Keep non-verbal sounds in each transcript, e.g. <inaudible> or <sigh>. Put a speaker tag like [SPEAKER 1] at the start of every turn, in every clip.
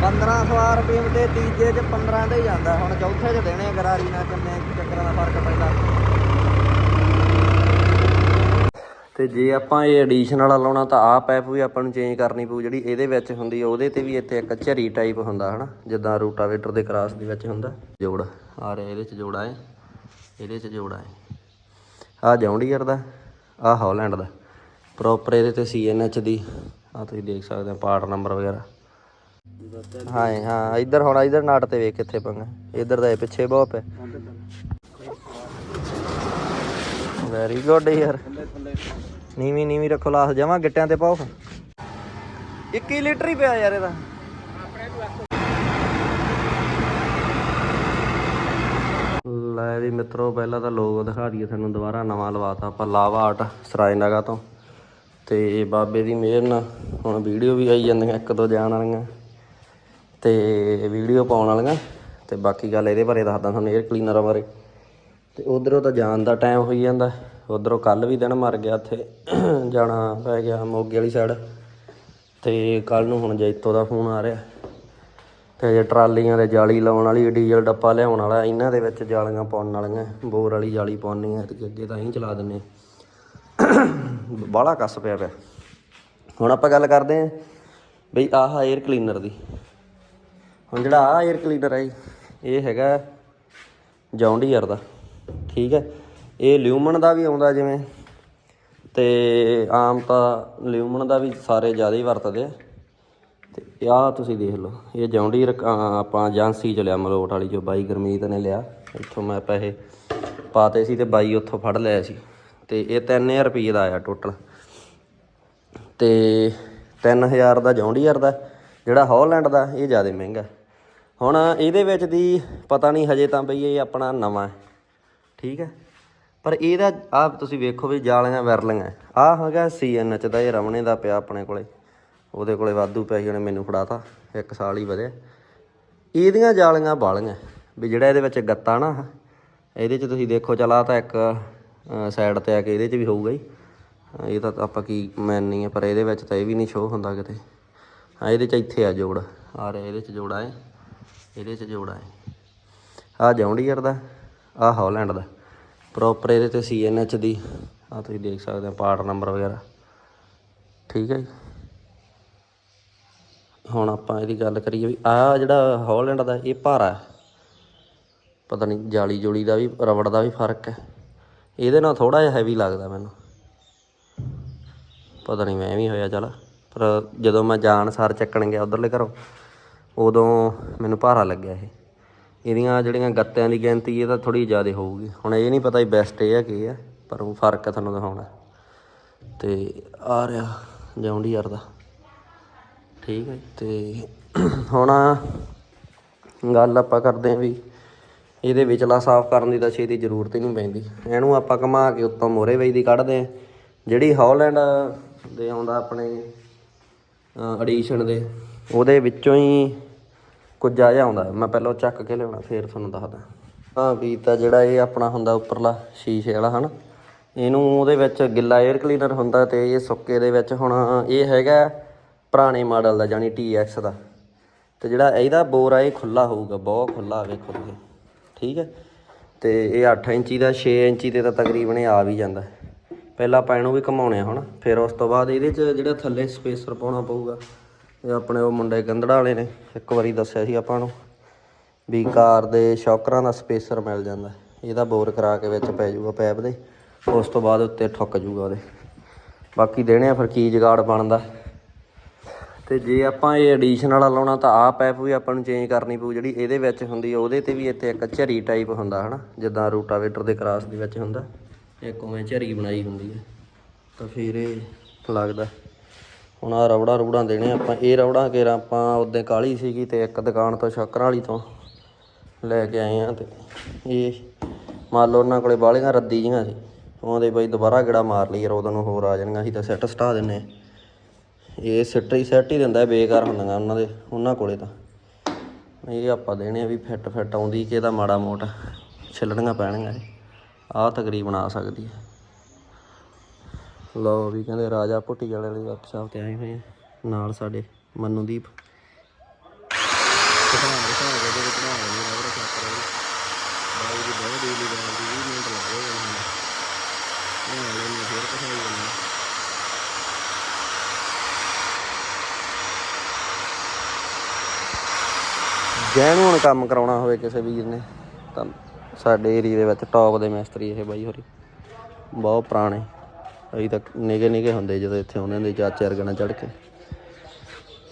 [SPEAKER 1] 1500 ਰੁਪਏ ਤੇ ਤੀਜੇ ਚ 15 ਦੇ ਜਾਂਦਾ। ਹੁਣ ਚੌਥੇ ਚ ਦੇਣੇ ਗਰਾਰੀ ਨਾਲ ਕਿੰਨੇ ਚੱਕਰਾਂ ਦਾ ਫ਼ਰਕ ਪੈਂਦਾ। ਤੇ ਜੇ ਆਪਾਂ ਇਹ ਐਡੀਸ਼ਨ ਵਾਲਾ ਲਾਉਣਾ ਤਾਂ ਆਹ ਪੈਪ ਵੀ ਆਪਾਂ ਨੂੰ ਚੇਂਜ ਕਰਨੀ ਪਊ, ਜਿਹੜੀ ਇਹਦੇ ਵਿੱਚ ਹੁੰਦੀ ਆ, ਉਹਦੇ ਤੇ ਵੀ ਇੱਥੇ ਇੱਕ ਝਰੀ ਟਾਈਪ ਹੁੰਦਾ, ਹਨਾ? ਜਿੱਦਾਂ ਰੂਟਾਵੇਟਰ ਦੇ ਕਰਾਸ ਦੇ ਵਿੱਚ ਹੁੰਦਾ। ਜੋੜ ਆ ਰਿਹਾ ਇਹਦੇ ਚ ਜੋੜਾ ਹੈ ਇਹਦੇ ਚ ਜੋੜਾ ਹੈ ਆ ਜੌਂਡੀਅਰ ਦਾ ਆ ਹਾਲੈਂਡ ਦਾ। ਪ੍ਰੋਪਰ ਇਹਦੇ ਤੇ ਸੀਐਨਐਚ ਦੀ ਆ ਤੁਸੀਂ ਦੇਖ ਸਕਦੇ ਹੋ, ਪਾਰਟ ਨੰਬਰ ਵਗੈਰਾ। ਹਾਂ ਹਾਂ, ਇੱਧਰ ਹੁਣ ਇੱਧਰ ਨਾਟ ਤੇ ਵੇਖ ਕਿੱਥੇ ਪੰਗਾ। ਇੱਧਰ ਦਾ ਇਹ ਪਿੱਛੇ ਬਹੁਤ ਪਿਆ ਵੈਰੀ ਗੁੱਡ ਯਾਰ। ਨੀਵੀਂ ਨੀਵੀਂ ਰੱਖੋ ਲਾਸ, ਜਮਾ ਗਿੱਟਿਆਂ ਤੇ ਪਾਓ। 21 ਲੀਟਰ ਹੀ ਪਿਆ ਯਾਰ ਇਹਦਾ। ਲੈ ਵੀ ਮਿੱਤਰੋ, ਪਹਿਲਾਂ ਤਾਂ ਲੋਗੋ ਦਿਖਾ ਦਈਏ ਤੁਹਾਨੂੰ, ਦੁਬਾਰਾ ਨਵਾਂ ਲਵਾਤਾ ਆਪਾਂ ਲਾਵਾ ਆਰਟ ਸਰਾਇਨਗਾ ਤੋਂ। ਤੇ ਬਾਬੇ ਦੀ ਮਿਹਰ ਨਾਲ ਹੁਣ ਵੀਡੀਓ ਵੀ ਆਈ ਜਾਂਦੀਆਂ, ਇੱਕ ਦੋ ਜਾਣ ਵਾਲੀਆਂ। ਤੇ ਵੀਡੀਓ ਪਾਉਣ ਵਾਲੀਆਂ ਤੇ ਬਾਕੀ ਗੱਲ ਇਹਦੇ ਬਾਰੇ ਦੱਸਦਾ ਤੁਹਾਨੂੰ 에ਅਰ ਕਲੀਨਰਾਂ ਬਾਰੇ। ਤੇ ਉਧਰੋਂ ਤਾਂ ਜਾਣ ਦਾ ਟਾਈਮ ਹੋਈ ਜਾਂਦਾ। ਉਧਰੋਂ ਕੱਲ ਵੀ ਦਿਨ ਮਰ ਗਿਆ ਇੱਥੇ ਜਾਣਾ ਪੈ ਗਿਆ ਮੋਗੇ ਵਾਲੀ ਸਾਈਡ ਤੇ ਕੱਲ ਨੂੰ ਹੁਣ ਜੈਤੋ ਦਾ ਫੋਨ ਆ ਰਿਹਾ। ਤੇ ਜੇ ਟਰਾਲੀਆਂ ਦੇ ਜਾਲੀ ਲਾਉਣ ਵਾਲੀ ਡੀਜ਼ਲ ਡੱਪਾ ਲਿਆਉਣ ਵਾਲਾ, ਇਹਨਾਂ ਦੇ ਵਿੱਚ ਜਾਲੀਆਂ ਪਾਉਣ ਵਾਲੀਆਂ, ਬੋਰ ਵਾਲੀ ਜਾਲੀ ਪਾਉਣੀ ਹੈ ਤੇ ਅੱਗੇ ਤਾਂ ਹੀ ਚਲਾ ਦਿੰਨੇ ਬਾਹਲਾ ਕੱਸ ਪਿਆ ਪਿਆ। ਹੁਣ ਆਪਾਂ ਗੱਲ ਕਰਦੇ ਆਂ ਬਈ ਆਹ 에ਅਰ ਕਲੀਨਰ ਦੀ। ਹੁਣ ਜਿਹੜਾ ਆਹ 에ਅਰ ਕਲੀਨਰ ਹੈ ਜੀ, ਇਹ ਹੈਗਾ ਜੌਂਡੀਅਰ ਦਾ ਠੀਕ ਹੈ। ਇਹ ਲਿਊਮਨ ਦਾ ਵੀ ਆਉਂਦਾ ਜਿਵੇਂ ਤੇ ਆਮ ਤਾਂ ਲਿਊਮਨ ਦਾ ਵੀ ਸਾਰੇ ਜ਼ਿਆਦਾ ਹੀ ਵਰਤਦੇ ਆ। ਤੇ ਆਹ ਤੁਸੀਂ ਦੇਖ ਲਓ ਇਹ ਜੌਂਡੀਅਰ ਆਪਾਂ ਏਜੰਸੀ ਚ ਲਿਆ ਮਲੋਟ ਵਾਲੀ ਜੋ ਬਾਈ ਗਰਮੀਤ ਨੇ ਲਿਆ। ਇੱਥੋਂ ਮੈਂ ਪੈਸੇ ਪਾਤੇ ਸੀ ਤੇ ਬਾਈ ਉੱਥੋਂ ਫੜ ਲਿਆ ਸੀ। ਤੇ ਇਹ 3000 ਰੁਪਏ ਦਾ ਆਇਆ ਟੋਟਲ ਤੇ 3000 ਦਾ ਜੌਂਡੀਅਰ ਦਾ ਜਿਹੜਾ ਹਾਲੈਂਡ ਦਾ ਇਹ ਜ਼ਿਆਦਾ ਮਹਿੰਗਾ। ਹੁਣ ਇਹਦੇ ਵਿੱਚ ਦੀ ਪਤਾ ਨਹੀਂ ਹਜੇ ਤਾਂ ਬਈ ਇਹ ਆਪਣਾ ਨਵਾਂ ਠੀਕ ਹੈ? ਪਰ ਇਹਦਾ ਆਹ ਤੁਸੀਂ ਵੇਖੋ ਵੀ ਜਾਲੀਆਂ ਵਰਲੀਆਂ ਆਹ ਹੈਗਾ ਸੀਐਨਐਚ ਦਾ, ਇਹ ਰਮਣੇ ਦਾ ਪਿਆ ਆਪਣੇ ਕੋਲੇ। ਉਹਦੇ ਕੋਲੇ ਵਾਧੂ ਪੈ ਉਹਨੇ ਮੈਨੂੰ ਫੜਾਤਾ। ਇੱਕ ਸਾਲ ਹੀ ਵਧਿਆ। ਇਹਦੀਆਂ ਜਾਲੀਆਂ ਬਾਲੀਆਂ ਵੀ ਜਿਹੜਾ ਇਹਦੇ ਵਿੱਚ ਗੱਤਾ ਨਾ, ਇਹਦੇ 'ਚ ਤੁਸੀਂ ਦੇਖੋ, ਚਲਾ ਤਾਂ ਇੱਕ ਸਾਈਡ ਤੇ ਆ ਕੇ ਇਹਦੇ 'ਚ ਵੀ ਹੋਊਗਾ ਹੀ। ਇਹ ਤਾਂ ਆਪਾਂ ਕੀ ਮੰਨਨੀ ਹੈ, ਪਰ ਇਹਦੇ ਵਿੱਚ ਤਾਂ ਇਹ ਵੀ ਨਹੀਂ ਸ਼ੋ ਹੁੰਦਾ ਕਿਤੇ। ਹਾਂ, ਇਹਦੇ 'ਚ ਇੱਥੇ ਆ ਜੋੜ। ਆ ਰਿਹਾ, ਇਹਦੇ 'ਚ ਜੋੜਾ ਹੈ। ਇਹਦੇ 'ਚ ਜੋੜਾ ਹੈ। ਆ ਜੌਂਡੀਅਰ ਦਾ ਆ ਹਾਲੈਂਡ ਦਾ। ਪ੍ਰੋਪਰ ਇਹਦੇ ਤੇ ਸੀਐਨਐਚ ਦੀ। ਆ ਤੁਸੀਂ ਦੇਖ ਸਕਦੇ ਹੋ ਪਾਰਟ ਨੰਬਰ ਵਗੈਰਾ। ਠੀਕ ਹੈ ਜੀ। ਹੁਣ ਆਪਾਂ ਇਹਦੀ ਗੱਲ ਕਰੀਏ ਵੀ ਆ ਜਿਹੜਾ ਹਾਲੈਂਡ ਦਾ, ਇਹ ਭਾਰਾ ਪਤਾ ਨਹੀਂ, ਜਾਲੀ ਜੋਲੀ ਦਾ ਵੀ, ਰਬੜ ਦਾ ਵੀ ਫ਼ਰਕ ਹੈ। ਇਹਦੇ ਨਾਲ ਥੋੜਾ ਜਿਹਾ ਹੈਵੀ ਲੱਗਦਾ ਮੈਨੂੰ। ਪਤਾ ਨਹੀਂ, ਮੈਂ ਵੀ ਹੋਇਆ, ਚੱਲ। ਪਰ ਜਦੋਂ ਮੈਂ ਜਾਣ ਸਾਰ ਚੱਕਣ ਗਿਆ ਉਧਰਲੇ ਘਰੋਂ ਉਦੋਂ ਮੈਨੂੰ ਭਾਰਾ ਲੱਗਿਆ ਇਹ। ਇਹਦੀਆਂ ਜਿਹੜੀਆਂ ਗੱਤਿਆਂ ਦੀ ਗਿਣਤੀ, ਇਹ ਤਾਂ ਥੋੜੀ ਜ਼ਿਆਦਾ ਹੋਊਗੀ। ਹੁਣ ਇਹ ਨਹੀਂ ਪਤਾ ਹੀ ਬੈਸਟ ਇਹ ਹੈ ਕੀ ਹੈ ਪਰ ਉਹ ਫ਼ਰਕ ਤੁਹਾਨੂੰ ਦਿਖਾਉਣਾ। ਤੇ ਆ ਰਿਹਾ ਜੌਂਡੀਅਰ ਦਾ। ਠੀਕ ਹੈ ਜੀ। ਤੇ ਹੁਣ ਗੱਲ ਆਪਾਂ ਕਰਦੇ ਹਾਂ ਵੀ ਇਹਦੇ ਵਿਚਲਾ ਸਾਫ਼ ਕਰਨ ਦੀ ਤਾਂ ਛੇਤੀ ਜ਼ਰੂਰਤ ਹੀ ਨਹੀਂ ਪੈਂਦੀ। ਇਹਨੂੰ ਆਪਾਂ ਘੁਮਾ ਕੇ ਉੱਤੋਂ ਮੋਰੇ ਵੇਈ ਦੀ ਕੱਢਦੇ ਹਾਂ। ਜਿਹੜੀ ਹਾਲੈਂਡ ਦੇ ਆਉਂਦਾ ਆਪਣੇ ਐਡੀਸ਼ਨ ਦੇ, ਉਹਦੇ ਵਿੱਚੋਂ ਹੀ ਕੁਝ ਆ ਜਿਹਾ ਆਉਂਦਾ। ਮੈਂ ਪਹਿਲਾਂ ਉਹ ਚੱਕ ਕੇ ਲਿਆਉਣਾ, ਫੇਰ ਤੁਹਾਨੂੰ ਦੱਸਦਾ। ਹਾਂ ਵੀ ਤਾਂ ਜਿਹੜਾ ਇਹ ਆਪਣਾ ਹੁੰਦਾ ਉੱਪਰਲਾ ਸ਼ੀਸ਼ੇ ਵਾਲਾ, ਹਨ? ਇਹਨੂੰ ਉਹਦੇ ਵਿੱਚ ਗਿੱਲਾ 에ਅਰ ਕਲੀਨਰ ਹੁੰਦਾ ਤੇ ਇਹ ਸੁੱਕੇ ਦੇ ਵਿੱਚ ਹੁਣ ਇਹ ਹੈਗਾ ਪੁਰਾਣੇ ਮਾਡਲ ਦਾ ਜਾਨੀ TX ਦਾ। ਤੇ ਜਿਹੜਾ ਇਹਦਾ ਬੋਰ ਆ, ਇਹ ਖੁੱਲਾ ਹੋਊਗਾ, ਬਹੁਤ ਖੁੱਲਾ ਵੇਖੋ ਤੁਸੀਂ। ਠੀਕ ਹੈ? ਤੇ ਇਹ 8 ਇੰਚੀ ਦਾ 6 ਇੰਚੀ ਤੇ ਤਾਂ ਤਕਰੀਬਨ ਇਹ ਆ ਵੀ ਜਾਂਦਾ। ਪਹਿਲਾਂ ਆਪਾਂ ਇਹਨੂੰ ਵੀ ਘਮਾਉਣੇ ਆ, ਹੁਣ। ਫਿਰ ਉਸ ਤੋਂ ਬਾਅਦ ਇਹਦੇ 'ਚ ਜਿਹੜਾ ਥੱਲੇ ਸਪੇਸਰ ਪਾਉਣਾ ਪਊਗਾ ਇਹ ਆਪਣੇ ਉਹ ਮੁੰਡੇ ਗੰਦੜਾ ਵਾਲੇ ਨੇ, ਇੱਕ ਵਾਰੀ ਦੱਸਿਆ ਸੀ ਆਪਾਂ ਨੂੰ ਵੀ ਕਾਰ ਦੇ ਸ਼ੌਕਰਾਂ ਦਾ ਸਪੇਸਰ ਮਿਲ ਜਾਂਦਾ, ਇਹਦਾ ਬੋਰ ਕਰਾ ਕੇ ਵਿੱਚ ਪੈ ਜਾਊਗਾ ਪੈਪ ਦੇ, ਉਸ ਤੋਂ ਬਾਅਦ ਉੱਤੇ ਠੁੱਕ ਜਾਊਗਾ ਉਹਦੇ। ਬਾਕੀ ਦੇਣੇ ਆ ਫਿਰ ਕੀ ਜਗਾੜ ਬਣਦਾ। ਤੇ ਜੇ ਆਪਾਂ ਇਹ ਐਡੀਸ਼ਨ ਵਾਲਾ ਲਾਉਣਾ ਤਾਂ ਆਹ ਪੈਪ ਵੀ ਆਪਾਂ ਨੂੰ ਚੇਂਜ ਕਰਨੀ ਪਊ, ਜਿਹੜੀ ਇਹਦੇ ਵਿੱਚ ਹੁੰਦੀ ਆ, ਉਹਦੇ ਤੇ ਵੀ ਇੱਥੇ ਇੱਕ ਝਰੀ ਟਾਈਪ ਹੁੰਦਾ ਹਨਾ, ਜਿੱਦਾਂ ਰੂਟਾਵੇਟਰ ਦੇ ਕਰਾਸ ਦੇ ਵਿੱਚ ਹੁੰਦਾ, ਇੱਕ ਉਵੇਂ ਝਰੀ ਬਣਾਈ ਹੁੰਦੀ ਹੈ ਤਾਂ ਫਿਰ ਇਹ ਲੱਗਦਾ। ਹੁਣ ਆ ਰਬੜਾ ਰਬੜਾਂ ਦੇਣੇ ਆਪਾਂ। ਇਹ ਰਬੜਾਂ ਕੇਰਾ ਆਪਾਂ ਉਦੋਂ ਕਾਲੀ ਸੀਗੀ ਤੇ ਇੱਕ ਦੁਕਾਨ ਤੋਂ ਸ਼ੱਕਰਾਂ ਵਾਲੀ ਤੋਂ ਲੈ ਕੇ ਆਏ ਆ ਤੇ ਇਹ ਮੰਨ ਲਓ ਉਹਨਾਂ ਕੋਲੇ ਬਾਲੀਆਂ ਰੱਦੀ ਜੀਆਂ ਸੀ। ਉਹਦੇ ਬਈ ਦੁਬਾਰਾ ਗੇੜਾ ਮਾਰ ਲਈ ਯਾਰ ਉਦੋਂ ਨੂੰ ਹੋਰ ਆ ਜਾਣਗੀਆਂ ਅਸੀਂ ਤਾਂ ਸੈੱਟ ਸਟਾ ਦਿੰਨੇ ਆ। ਇਹ ਸਿੱਟ ਹੀ ਸੈੱਟ ਹੀ ਦਿੰਦਾ ਬੇਕਾਰ ਹੁੰਦੀਆਂ ਉਹਨਾਂ ਦੇ, ਉਹਨਾਂ ਕੋਲੇ ਤਾਂ। ਇਹ ਆਪਾਂ ਦੇਣੇ ਆ ਵੀ ਫਿੱਟ ਫਿੱਟ ਆਉਂਦੀ ਕਿ ਇਹਦਾ ਮਾੜਾ ਮੋਟਾ ਛਿੱਲਣੀਆਂ ਪੈਣਗੀਆਂ ਇਹ। ਆਹ ਤਕਰੀਬਨ ਆ ਸਕਦੀ ਹੈ ਲਓ ਵੀ ਕਹਿੰਦੇ ਰਾਜਾ ਭੁੱਟੀ ਵਾਲੇ ਵਾਲੀ ਵਰਕਸ਼ਾਪ ਤੇ ਆਏ ਹੋਏ ਆ, ਨਾਲ ਸਾਡੇ ਮਨੂਦੀਪ। ਕਿਸਾਨ ਕਿਸਾਨ ਦੇ ਵਿੱਚ ਬਣਾ ਨਹੀਂ ਰਬੜ ਚੱਕ ਰਹੀ ਬਾਈ ਦੀ ਬਹੁਤ ਡੀਲੀ ਗੱਲ ਦੀ 20 ਮਿੰਟ ਲੱਗੇ ਹੋਏ ਹਨ ਬਣਾ ਲੈਣੇ ਫਿਰ ਕਿਸਾਈ ਕਰਨਾ ਜੈਨ ਹੁਣ ਕੰਮ ਕਰਾਉਣਾ ਹੋਵੇ ਕਿਸੇ ਵੀਰ ਨੇ, ਤਾਂ ਸਾਡੇ ਏਰੀਆ ਦੇ ਵਿੱਚ ਟੌਪ ਦੇ ਮਿਸਤਰੀ ਇਹ ਬਾਈ ਹੋਰੀ। ਬਹੁਤ ਪੁਰਾਣੇ। ਅਸੀਂ ਤਾਂ ਨਿਗੇ ਨਿਗੇ ਹੁੰਦੇ ਜਦੋਂ ਇੱਥੇ ਆਉਂਦੇ ਹੁੰਦੇ ਚਾਚੇ ਵਰਗਣਾ ਚੜ ਕੇ।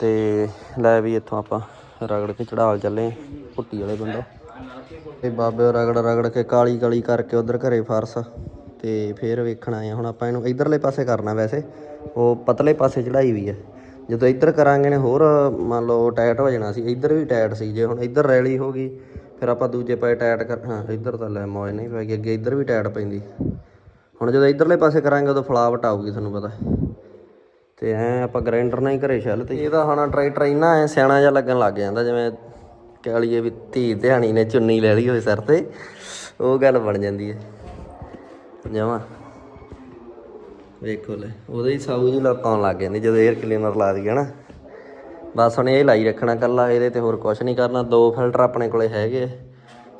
[SPEAKER 1] ਤੇ ਲੈ ਵੀ ਇੱਥੋਂ ਆਪਾਂ ਰਗੜ ਕੇ ਚੜਾਲ ਚੱਲੇ ਭੁੱਟੀ ਵਾਲੇ ਪਿੰਡੋਂ। ਤੇ ਬਾਬੇ ਰਗੜ ਰਗੜ ਕੇ ਕਾਲੀ ਕਾਲੀ ਕਰਕੇ ਉਧਰ ਘਰੇ ਫਰਸ ਤੇ ਫੇਰ ਵੇਖਣਾ ਆ। ਹੁਣ ਆਪਾਂ ਇਹਨੂੰ ਇਧਰਲੇ ਪਾਸੇ ਕਰਨਾ ਵੈਸੇ। ਉਹ ਪਤਲੇ ਪਾਸੇ ਚੜਾਈ ਵੀ ਹੈ। ਜਦੋਂ ਇੱਧਰ ਕਰਾਂਗੇ ਨੇ ਹੋਰ ਮੰਨ ਲਓ ਟਾਈਟ ਹੋ ਜਾਣਾ ਸੀ। ਇੱਧਰ ਵੀ ਟਾਈਟ ਸੀ। ਜੇ ਹੁਣ ਇੱਧਰ ਰੈਲੀ ਹੋ ਗਈ, ਫਿਰ ਆਪਾਂ ਦੂਜੇ ਪਾਸੇ ਟਾਈਟ ਕਰ ਹਾਂ, ਇੱਧਰ ਤਾਂ ਲੈ ਮੌਜ ਨਹੀਂ ਪੈ ਗਈ। ਅੱਗੇ ਇੱਧਰ ਵੀ ਟਾਈਟ ਪੈਂਦੀ। ਹੁਣ ਜਦੋਂ ਇੱਧਰਲੇ ਪਾਸੇ ਕਰਾਂਗੇ ਉਦੋਂ ਫਲਾਵਟ ਆਊਗੀ ਤੁਹਾਨੂੰ ਪਤਾ। ਤੇ ਐ ਆਪਾਂ ਗ੍ਰਾਈਂਡਰ ਨਾਲ ਹੀ ਘਰੇ ਛੱਲ ਤੇ। ਇਹਦਾ ਤਾਂ ਟਰੈਕਟਰ ਇੰਨਾ ਐ ਸਿਆਣਾ ਜਿਹਾ ਲੱਗਣ ਲੱਗ ਜਾਂਦਾ, ਜਿਵੇਂ ਕਹਿ ਲਈਏ ਵੀ ਧੀ ਧਿਆਣੀ ਨੇ ਚੁੰਨੀ ਲੈ ਲਈ ਹੋਵੇ ਸਿਰ ਤੇ, ਉਹ ਗੱਲ ਬਣ ਜਾਂਦੀ ਹੈ ਜਮਾ। ਵੇਖੋ ਲੈ, ਉਹਦੇ ਹੀ ਸਾਊ ਜੀ ਲੱਤਾਂ ਲੱਗ ਜਾਂਦੀ, ਜਦੋਂ 에ਅਰ ਕਲੀਨਰ ਲਾ ਦਈਏ ਨਾ ਬਸ ਹੁਣ ਇਹ ਲਾਈ ਰੱਖਣਾ ਕੱਲਾ, ਇਹਦੇ ਤੇ ਹੋਰ ਕੁਝ ਨਹੀਂ ਕਰਨਾ, ਦੋ ਫਿਲਟਰ ਆਪਣੇ ਕੋਲੇ ਹੈਗੇ ਆ।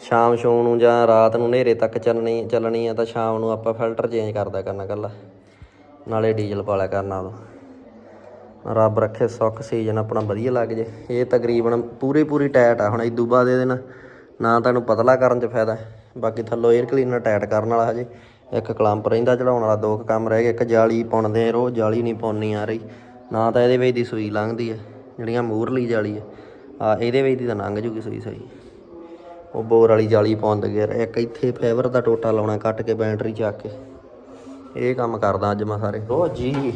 [SPEAKER 1] ਸ਼ਾਮ ਸ਼ੋਮ ਨੂੰ ਜਾਂ ਰਾਤ ਨੂੰ ਹਨੇਰੇ ਤੱਕ ਚੱਲਣੀ ਚੱਲਣੀ ਆ ਤਾਂ ਸ਼ਾਮ ਨੂੰ ਆਪਾਂ ਫਿਲਟਰ ਚੇਂਜ ਕਰਦਾ ਕਰਨਾ ਕੱਲਾ ਨਾਲੇ ਡੀਜ਼ਲ ਪਾਲਿਆ ਕਰਨਾ ਉਦੋਂ। ਰੱਬ ਰੱਖੇ ਸੁੱਖ ਸੀਜ਼ਨ ਆਪਣਾ ਵਧੀਆ ਲੱਗ ਜੇ। ਇਹ ਤਕਰੀਬਨ ਪੂਰੀ ਪੂਰੀ ਟਾਇਟ ਆ ਹੁਣ ਇਦੋਂ ਬਾਅਦ ਇਹਦੇ ਨਾਲ ਨਾ ਤੁਹਾਨੂੰ ਪਤਲਾ ਕਰਨ 'ਚ ਫਾਇਦਾ। ਬਾਕੀ ਥੱਲੋਂ 에ਅਰ ਕਲੀਨਰ ਟਾਇਟ ਕਰਨ ਵਾਲਾ ਹਜੇ। ਇੱਕ ਕਲੰਪ ਰਹਿੰਦਾ ਚੜਾਉਣ ਵਾਲਾ, ਦੋ ਕੁ ਕੰਮ ਰਹਿ ਗਏ, ਇੱਕ ਜਾਲੀ ਪਾਉਂਦੇ ਆ ਰੋਜ਼, ਜਾਲੀ ਨਹੀਂ ਪਾਉਣੀ ਆ ਰਹੀ। ਨਾ ਤਾਂ ਇਹਦੇ ਵਿੱਚ ਦੀ ਸੂਈ ਲੰਘਦੀ ਹੈ ਜਿਹੜੀਆਂ ਮੂਰਲੀ ਜਾਲੀ ਹੈ ਆ ਇਹਦੇ ਵਿੱਚ ਦੀ ਤਾਂ ਲੰਘ ਜੂਗੀ ਸੂਈ ਸਹੀ ਉਹ ਬੋਰ ਵਾਲੀ ਜਾਲੀ ਪਾਉਣ ਦੇ ਗਿਆ ਇੱਕ ਇੱਥੇ ਫਾਈਬਰ ਦਾ ਟੋਟਾ ਲਾਉਣਾ ਕੱਟ ਕੇ ਬੈਟਰੀ ਚੱਕ ਕੇ। ਇਹ ਕੰਮ ਕਰਦਾ ਅੱਜ ਮੈਂ ਸਾਰੇ। ਰੋ ਜੀ।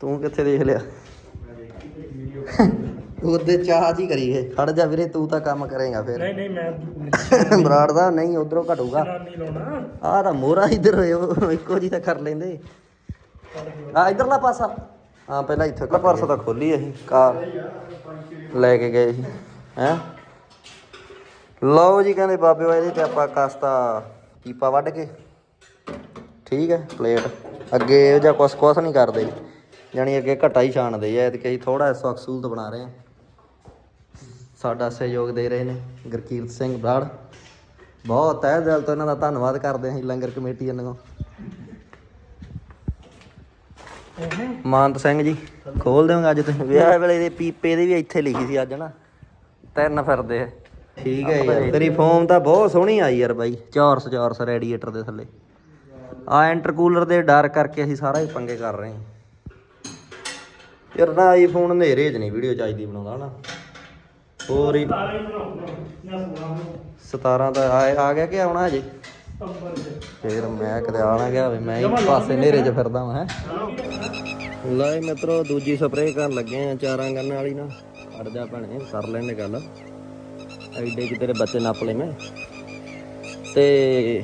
[SPEAKER 1] ਤੂੰ ਕਿੱਥੇ ਦੇਖ ਲਿਆ? ਉਹਦੇ ਚਾਹ ਜੀ ਕਰੀ ਹੈ ਖੜ ਜਾ ਵੀਰੇ ਤੂੰ ਤਾਂ ਕੰਮ ਕਰੇਗਾ ਫਿਰ।
[SPEAKER 2] ਨਹੀਂ ਨਹੀਂ ਮੈਂ <laughs>
[SPEAKER 1] ਬਰਾੜ ਦਾ ਨਹੀਂ ਉਧਰੋਂ ਘਟੂਗਾ।
[SPEAKER 2] ਨਹੀਂ
[SPEAKER 1] ਆਹ ਤਾਂ ਮੋਰਾ ਇੱਧਰ ਉਹ ਇੱਕੋ ਜੀ ਤਾਂ ਕਰ ਲੈਂਦੇ। ਆ ਇਧਰਲਾ ਪਾਸਾ। ਹਾਂ ਪਹਿਲਾਂ ਇੱਥੇ ਕਾ ਪਰਸ ਤਾਂ ਖੋਲੀ ਅਸੀਂ ਕਾਰ ਲੈ ਕੇ ਗਏ ਸੀ। ਹੈ? ਲਓ ਜੀ ਕਹਿੰਦੇ ਬਾਬੇ ਵਾ ਇਹਦੇ ਤੇ ਆਪਾਂ ਕਸਤਾ ਕੀਪਾ ਵੱਢ ਕੇ। ਠੀਕ ਹੈ ਪਲੇਟ। ਅੱਗੇ ਇਹੋ ਜਿਹਾ ਕੁਛ ਕੁਛ ਨਹੀਂ ਕਰਦੇ। ਜਾਣੀ ਅੱਗੇ ਘਟਾ ਹੀ ਛਾਣਦੇ ਆ ਤੇ ਕਈ ਥੋੜਾ ਸੁੱਖ ਸਹੂਲਤ ਬਣਾ ਰਹੇ ਆ ਸਾਡਾ ਸਹਿਯੋਗ ਦੇ ਰਹੇ ਨੇ ਗੁਰਕੀਰਤ ਸਿੰਘ ਬਰਾੜ। ਬਹੁਤ ਤਹਿ ਦਿਲ ਤੋਂ ਇਹਨਾਂ ਦਾ ਧੰਨਵਾਦ ਕਰਦੇ ਹਾਂ ਲੰਗਰ ਕਮੇਟੀ ਵੱਲੋਂ। ਮਾਨਤ ਸਿੰਘ ਜੀ ਖੋਲ ਦੇਵਾਂਗੇ ਅੱਜ ਤੁਸੀਂ। ਵਿਆਹ ਵੇਲੇ ਦੇ ਪੀਪੇ ਦੇ ਵੀ ਇੱਥੇ ਲਿਖੀ ਸੀ ਅੱਜ ਨਾ। ਤਿੰਨ ਫਿਰਦੇ ਆ। ਠੀਕ ਹੈ ਯਾਰ। ਤੇਰੀ ਫੋਮ ਤਾਂ ਬਹੁਤ ਸੋਹਣੀ ਆਈ ਯਾਰ ਬਾਈ। ਚੌਰਸ ਚੌਰਸ ਰੇਡੀਏਟਰ ਦੇ ਥੱਲੇ। ਆ ਇੰਟਰਕੂਲਰ ਦੇ ਡਰ ਕਰਕੇ ਅਸੀਂ ਸਾਰਾ ਹੀ ਪੰਗੇ ਕਰ ਰਹੇ ਹਾਂ। ਯਾਰ ਨਾ ਆਈਫੋਨ ਹਨੇਰੇ 'ਚ ਨਹੀਂ ਵੀਡੀਓ ਚਾਹੀਦੀ ਬਣਾਉਂਦਾ ਨਾ ਹੋਰ ਹੀ
[SPEAKER 2] ਤਾਰੇ ਬਣਾਉਂਦਾ ਨਾ ਸੁਣਾ
[SPEAKER 1] 17 ਦਾ ਆ ਆ ਗਿਆ ਕਿ ਆਉਣਾ ਹਜੇ? ਫੇਰ ਮੈਂ ਕਦੇ ਆਣਾ ਗਿਆ ਹੋਵੇ ਮੈਂ ਹੀ ਪਾਸੇ ਹਨੇਰੇ 'ਚ ਫਿਰਦਾ ਹਾਂ। ਲੈ ਮਿੱਤਰੋ, ਦੂਜੀ ਸਪਰੇਅ ਕਰਨ ਲੱਗੇ ਆ ਚਾਰਾਂ ਗੰਨ ਵਾਲੀ ਨਾ। ਅੜ ਜਾ ਭੈਣੇ, ਕਰ ਲੈਣੇ ਗੱਲ। ਐਡੇ ਕਿ ਤੇਰੇ ਬੱਚੇ ਨੱਪ ਲੈ ਮੈਂ। ਤੇ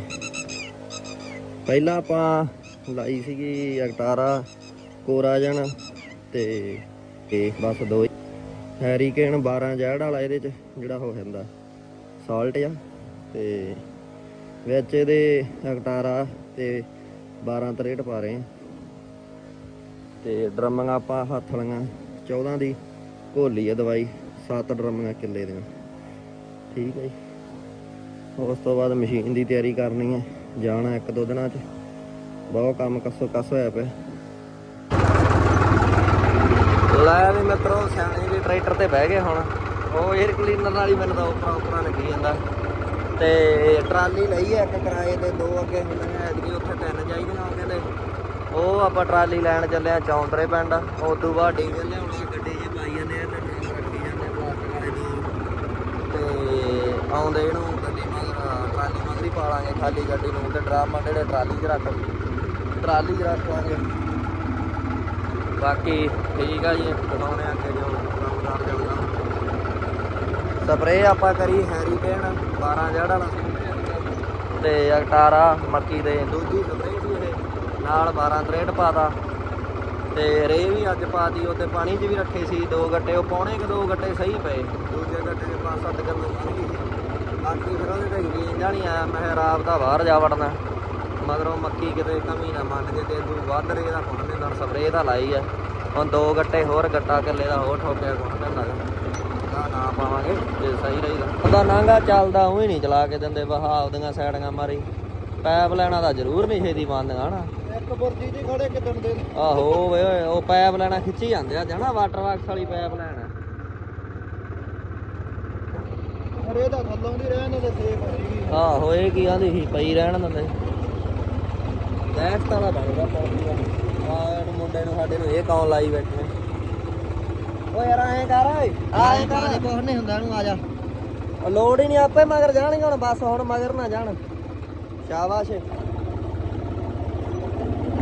[SPEAKER 1] ਪਹਿਲਾਂ ਆਪਾਂ ਲਾਈ ਸੀਗੀ ਅਕਟਾਰਾ ਕੋਰਾਜਨ ਤੇ ਤੇ ਬਸ ਦੋ ਹੀ। ਹੈਰੀਕੇਨ 12 ਜੈਡ ਵਾਲਾ ਇਹਦੇ ਚ, ਜਿਹੜਾ ਹੋ ਜਾਂਦਾ। ਸਾਲਟ ਆ ਤੇ ਵਿੱਚ ਇਹਦੇ ਅਕਟਾਰਾ ਤੇ 12 ਤਰੇਟ ਪਾ ਰਹੇ ਤੇ ਡਰਮੀਆਂ ਆਪਾਂ ਹੱਥ ਵਾਲੀਆਂ 14 ਦੀ ਘੋਲੀ ਆ ਦਵਾਈ 7 ਡਰਮੀਆਂ ਕਿੱਲੇ ਦੀਆਂ। ਠੀਕ ਹੈ ਜੀ। ਉਸ ਤੋਂ ਬਾਅਦ ਮਸ਼ੀਨ ਦੀ ਤਿਆਰੀ ਕਰਨੀ ਹੈ ਜਾਣਾ ਇੱਕ ਦੋ ਦਿਨਾਂ 'ਚ। ਬਹੁਤ ਕੰਮ ਕੱਸੋ ਕੱਸ ਹੋਇਆ ਪਿਆ। ਲੈ ਵੀ ਮਿੱਤਰੋ, ਸਿਆਣੇ ਦੇ ਟਰੈਕਟਰ ਤੇ ਬਹਿ ਗਏ ਹੁਣ। ਉਹ 에ਅਰ ਕਲੀਨਰ ਨਾਲ ਹੀ ਮੈਨੂੰ ਤਾਂ ਉਪਰਾ ਉਪਰਾ ਲੱਗੀ ਜਾਂਦਾ। ਤੇ ਟਰਾਲੀ ਲਈ ਹੈ, ਇੱਕ ਕਿਰਾਏ ਤੇ ਦੋ ਅੱਗੇ ਹੁੰਦੀਆਂ ਐਤਕੀ ਉੱਥੇ ਤਿੰਨ ਚਾਹੀਦੀਆਂ ਉਹ ਕਹਿੰਦੇ ਉਹ ਆਪਾਂ ਟਰਾਲੀ ਲੈਣ ਚੱਲੇ ਆ ਚੌਂਤਰੇ ਪਿੰਡ। ਉਸ ਤੋਂ ਬਾਅਦ ਡੀਜ਼ਲ ਲਿਆਉਣੀ, ਗੱਡੀ 'ਚ ਪਾਈ ਜਾਂਦੇ ਆ ਤੇ ਨਾਲ ਰੱਖੀ ਜਾਂਦੇ ਪਲਾਸਟਿਕ ਵਾਲੇ ਦੋ। ਤੇ ਆਉਂਦੇ ਇਹਨੂੰ ਗੱਡੀ ਮਗਰ, ਟਰਾਲੀ ਮਗਰ ਹੀ ਪਾ ਲਾਂਗੇ ਖਾਲੀ ਗੱਡੀ ਨੂੰ ਤੇ ਡਰਾਮਾ ਜਿਹੜੇ ਟਰਾਲੀ 'ਚ ਰੱਖ ਟਰਾਲੀ 'ਚ ਰੱਖ ਲਾਂਗੇ। ਬਾਕੀ ਠੀਕ ਆ ਜੀ ਦਿਖਾਉਣੇ ਅੱਗੇ ਜੋ ਕੰਮ ਕਰ ਜਾਊਗਾ ਸਪਰੇਅ ਆਪਾਂ ਕਰੀ ਹੈਰੀਕੇਨ 12 ਜੜ ਵਾਲਾ। ਤੇ ਅਕਟਾਰਾ ਮੱਕੀ ਦੇ, ਦੂਜੀ ਸਪਰੇਅ ਸੀ ਇਹ। ਨਾਲ 12 ਤਰੇਟ ਪਾਤਾ। ਤੇ ਰੇ ਵੀ ਅੱਜ ਪਾਤੀ ਉਹ ਤੇ ਪਾਣੀ 'ਚ ਵੀ ਰੱਖੇ ਸੀ, ਦੋ ਗੱਟੇ, ਉਹ ਪੌਣੇ ਕਿ ਦੋ ਗੱਟੇ ਸਹੀ ਪਏ। ਦੂਜੇ ਗੱਟੇ 'ਚ ਪੰਜ ਸੱਤ ਗੱਲਾਂ ਬਣ ਸੀ। ਬਾਕੀ ਫਿਰ ਉਹਦੇ ਤੇ ਯਕੀਨ ਨਹੀਂ ਆਇਆ, ਮੈਂ ਕਿਹਾ ਰਾਤ ਦਾ ਬਾਹਰ ਜਾ ਵੜਨਾ। ਮਗਰੋਂ ਮੱਕੀ ਕਿਤੇ ਕਮੀ ਨਾ ਮੰਨ ਜੇ, ਤੇ ਤੂੰ ਵੱਧ ਰੇ ਦਾ ਪਾਉਣੇ ਨਾਲ ਸਪਰੇਅ ਦਾ ਲਾਈ ਆ। ਹੁਣ ਦੋ ਗੱਟੇ ਹੋਰ ਗੱਟਾ ਕੱਲੇ ਦਾ ਹੋਰ ਠੋਕਿਆ ਕੋਣ ਪੈਂਦਾ ਨਾ ਪਾਵਾਂਗੇ ਜੇ ਸਹੀ ਰਹੇਗਾ ਉਹਦਾ ਨਾਂਗਾ ਚੱਲਦਾ ਉਹ ਹੀ ਨਹੀਂ ਚਲਾ ਕੇ ਦਿੰਦੇ ਬਹਾ ਉਹਦੀਆਂ ਸਾਈਡਾਂ ਮਾਰੀ। ਪੈਪ ਲੈਣਾ ਤਾਂ ਜ਼ਰੂਰ ਨਹੀਂ ਛੇਦੀ ਮੰਨਦੀਆਂ ਨਾ।
[SPEAKER 2] ਇੱਕ ਬੁਰਜੀ ਦੀ ਖੜੇ ਕਿਦਣ ਦੇ
[SPEAKER 1] ਆਹੋ ਓਏ ਓਏ ਉਹ ਪੈਪ ਲੈਣਾ ਖਿੱਚੀ ਜਾਂਦੇ ਆ ਜਣਾ ਵਾਟਰ ਬਾਕਸ ਵਾਲੀ ਪੈਪ ਲੈਣਾ।
[SPEAKER 2] ਪਰ ਇਹਦਾ ਥੱਲੋਂ ਦੀ ਰਹਿਣ ਦੇ ਸੇਫ ਹੋਏਗੀ
[SPEAKER 1] ਆਹੋ ਇਹ ਕੀ ਆਂਦੀ ਸੀ ਪਈ ਰਹਿਣ ਦਿੰਦੇ। ਲੈਫਟ ਵਾਲਾ ਬਣਦਾ ਪੌੜੀ ਆ ਆਹ ਮੁੰਡੇ ਨੂੰ ਸਾਡੇ ਨੂੰ ਇਹ ਕੌਣ ਲਾਈ ਬੈਠੇ ਨੇ ਓ ਯਾਰ ਐਂ ਕਰ ਓਏ। ਐਂ ਕਰ।
[SPEAKER 2] ਕੁਝ ਨਹੀਂ ਹੁੰਦਾ ਇਹਨੂੰ ਆ ਜਾ।
[SPEAKER 1] ਉਹ ਲੋੜ ਹੀ ਨਹੀਂ ਆਪੇ ਮਗਰ ਜਾਣਗੇ ਹੁਣ ਬਸ ਹੁਣ ਮਗਰ ਨਾ ਜਾਣ। ਸ਼ਾਬਾਸ਼।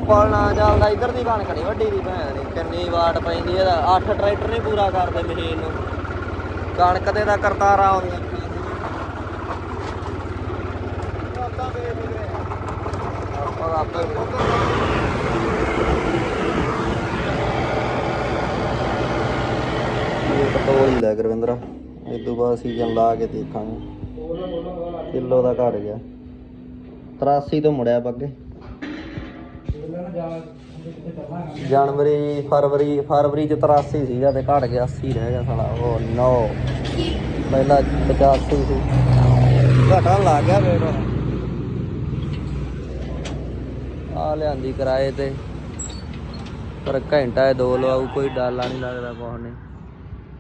[SPEAKER 1] ਪਲ ਨਾ ਚੱਲਦਾ ਇਧਰ ਦੀ ਕਣਕ ਨਹੀਂ ਵੱਡੀ ਦੀ ਭੈਣ ਦੀ। ਕਿੰਨੀ ਵਾਟ ਪੈਂਦੀ ਇਹਦਾ। 8 ਟਰੈਕਟਰ ਨਹੀਂ ਪੂਰਾ ਕਰਦੇ ਮਸ਼ੀਨ ਨੂੰ। ਕਣਕ ਦੇ ਦਾ ਕਰਤਾਰਾ ਆਉਂਦੀਆਂ
[SPEAKER 2] ਆਪਾਂ ਵੇਖ ਵੀਰੇ
[SPEAKER 1] ਆਪਾਂ ਆਪੇ ਇਹ ਹੀ ਲੈ ਗੁਰਵਿੰਦਰ। ਇਹ ਤੋਂ ਬਾਅਦ ਸੀਜ਼ਨ ਲਾ ਕੇ ਦੇਖਾਂਗੇ। ਕਿਲੋ ਦਾ ਘਟ ਗਿਆ। 83 ਤੋਂ ਮੁੜਿਆ ਬੱਗੇ ਜਨਵਰੀ, ਫਰਵਰੀ ਫਰਵਰੀ ਚ 83 ਸੀਗਾ ਤੇ ਘਟ ਗਿਆ 80 ਰਹਿ ਗਿਆ ਸਾਲਾ। ਉਹ ਨੋ। ਪਹਿਲਾਂ 85 ਸੀ। ਘਟਣ ਲੱਗ ਗਿਆ ਵੇਟ ਆ ਲਿਆਂਦੀ ਕਿਰਾਏ ਤੇ। ਪਰ ਘੰਟਾ ਇਹ ਦੋ ਲਵਾਉ ਕੋਈ ਡਾਲਾ ਨਹੀਂ ਲੱਗਦਾ ਕੁਛ ਨਹੀਂ।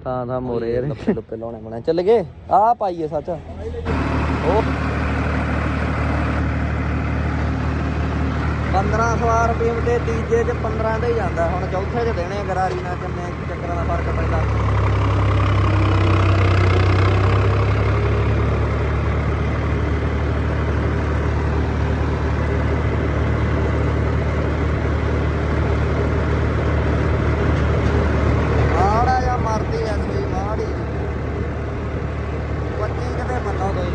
[SPEAKER 1] ਤਾਂ ਤਾਂ ਮੋਰੇ ਲੱਪੇ ਲੱਪੇ ਲਾਉਣੇ ਬਣਾ ਚੱਲ ਗਏ। ਆ ਪਾਈਏ ਸੱਚ। ਉਹ 1500 ਰੁਪਏ ਦੇ ਤੀਜੇ ਚ 15 ਦਾ ਹੀ ਜਾਂਦਾ। ਹੁਣ ਚੌਥੇ ਚ ਦੇਣੇ ਗਰਾਰੀ ਨਾਲ ਕਿੰਨੇ ਚੱਕਰਾਂ ਦਾ ਫ਼ਰਕ ਪੈਂਦਾ ਮਾੜਾ ਜਾਂ ਮਰਦੀ ਐ ਸਹੀ ਮਾੜੀ ਪੱਚੀ ਕਿਤੇ ਮੰਨੋ ਕੋਈ